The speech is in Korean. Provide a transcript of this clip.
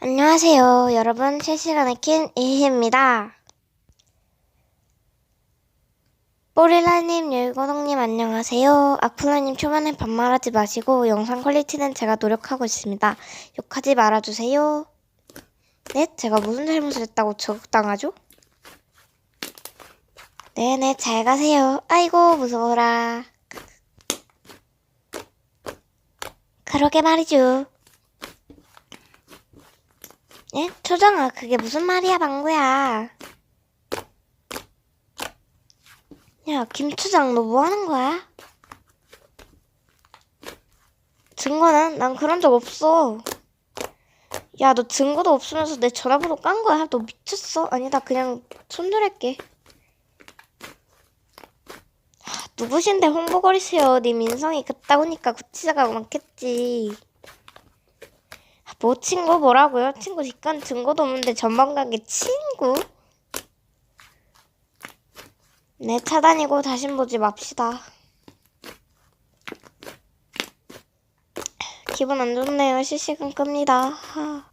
안녕하세요. 여러분, 실시간의 킨 이희입니다. 뽀릴라님, 율고동님 안녕하세요. 악플라님 초반에 반말하지 마시고 영상 퀄리티는 제가 노력하고 있습니다. 욕하지 말아주세요. 네? 제가 무슨 잘못을 했다고 저격당하죠? 네네, 잘 가세요. 아이고, 무서워라. 그러게 말이죠. 예? 초정아, 그게 무슨 말이야, 방구야. 야, 김초장, 너 뭐 하는 거야? 증거는? 난 그런 적 없어. 야, 너 증거도 없으면서 내 전화번호 깐 거야? 너 미쳤어? 아니다, 그냥 손절할게. 하, 누구신데 홍보거리세요? 네 민성이 그따구니까 구치자가 많겠지. 뭐 친구 뭐라고요? 친구 뒷간 증거도 없는데 전망관계 친구? 네, 차단이고 다신 보지 맙시다. 기분 안 좋네요. 실시간 끕니다. 하.